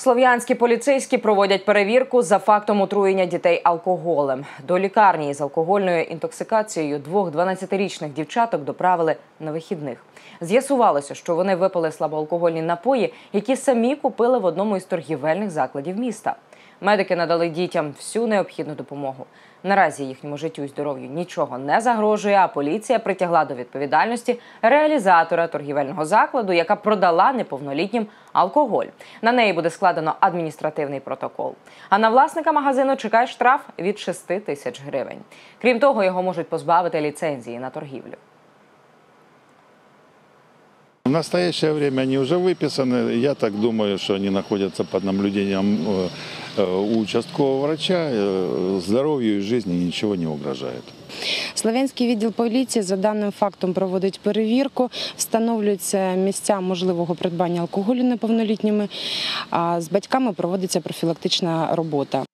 Слов'янські поліцейські проводять перевірку за фактом отруєння дітей алкоголем. До лікарні з алкогольною інтоксикацією двох 12-річних дівчаток доправили на вихідних. З'ясувалося, що вони випили слабоалкогольні напої, які самі купили в одному із торгівельних закладів міста. Медики надали дітям всю необхідну допомогу. Наразі їхньому життю і здоров'ю нічого не загрожує. А поліція притягла до відповідальності реалізатора торгівельного закладу, яка продала неповнолітнім алкоголь. На неї буде складено адміністративний протокол. А на власника магазину чекає штраф від 6 тисяч гривень. Крім того, його можуть позбавити ліцензії на торгівлю. В настоящее время они уже выписаны. Я так думаю, что они находятся под наблюдением э, э, у участкового врача. Э, Здоровью и жизни ничего не угрожает. Слов'янський відділ поліції за даним фактом проводить перевірку, встановлюються місця можливого придбання алкоголю неповнолітніми. А з батьками проводиться профілактична робота.